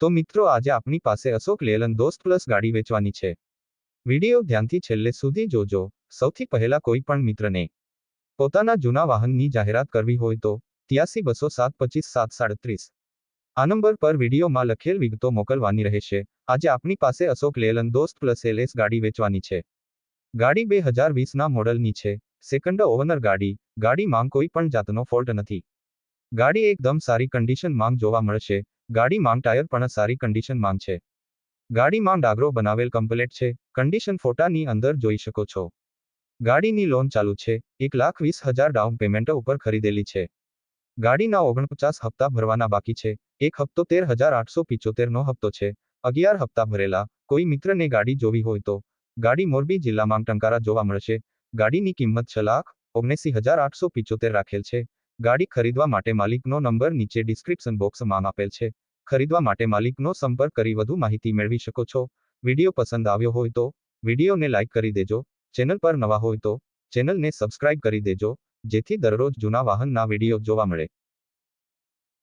તો મિત્રો આજે આપણી પાસે અશોક લેલન દોસ્ત પ્લસ ગાડી વેચવાની છે. વીડિયો ધ્યાનથી છેલ્લે સુધી જોજો. સૌથી પહેલા કોઈ પણ મિત્રને પોતાના જૂના વાહનની જાહેરાત કરવી હોય તો ત્યાસી બસો સાત પચીસ સાત સાડત્રીસ. આ નંબર પર વિડીયોમાં લખેલ વિગતો મોકલવાની રહેશે. આજે આપણી પાસે અશોક લેલન દોસ્ત પ્લસ એલએસ ગાડી વેચવાની છે. ગાડી બે હજાર વીસના મોડલની છે. સેકન્ડ ઓવનર ગાડી. ગાડીમાં કોઈ પણ જાતનો ફોલ્ટ નથી. ગાડી એકદમ સારી કન્ડિશન માંગ જોવા મળશે. ગાડી માંગ ટાયર પણ સારી કન્ડિશન માંગ છે. ગાડી માંગ ડાગરો બનાવેલ કમ્પ્લેટ છે. કન્ડિશન ફોટાની અંદર જોઈ શકો છો. ગાડીની લોન ચાલુ છે. એક લાખ વીસ હજાર ડાઉન પેમેન્ટ ઉપર ખરીદેલી છે. ગાડીના ઓગણપચાસ હપ્તા ભરવાના બાકી છે. એક હપ્તો તેર હજાર આઠસો પિચોતેરનો હપ્તો છે. અગિયાર હપ્તા ભરેલા. કોઈ મિત્રને ગાડી જોવી હોય તો. ગાડી મોરબી જિલ્લામાં ટંકારા જોવા મળશે. ગાડીની કિંમત છ લાખ ઓગણસી હજાર આઠસો પિચોતેર રાખેલ છે. ગાડી ખરીદવા માટે માલિકનો નંબર નીચે ડિસ્ક્રિપ્શન બોક્સમાં આપેલ છે. ખરીદવા માટે માલિકનો સંપર્ક કરી વધુ માહિતી મેળવી શકો છો. વીડિયો પસંદ આવ્યો હોય તો વિડીયોને લાઇક કરી દેજો. ચેનલ પર નવા હોય તો ચેનલને સબસ્ક્રાઇબ કરી દેજો. જેથી દરરોજ જૂના વાહનના વીડિયો જોવા મળે.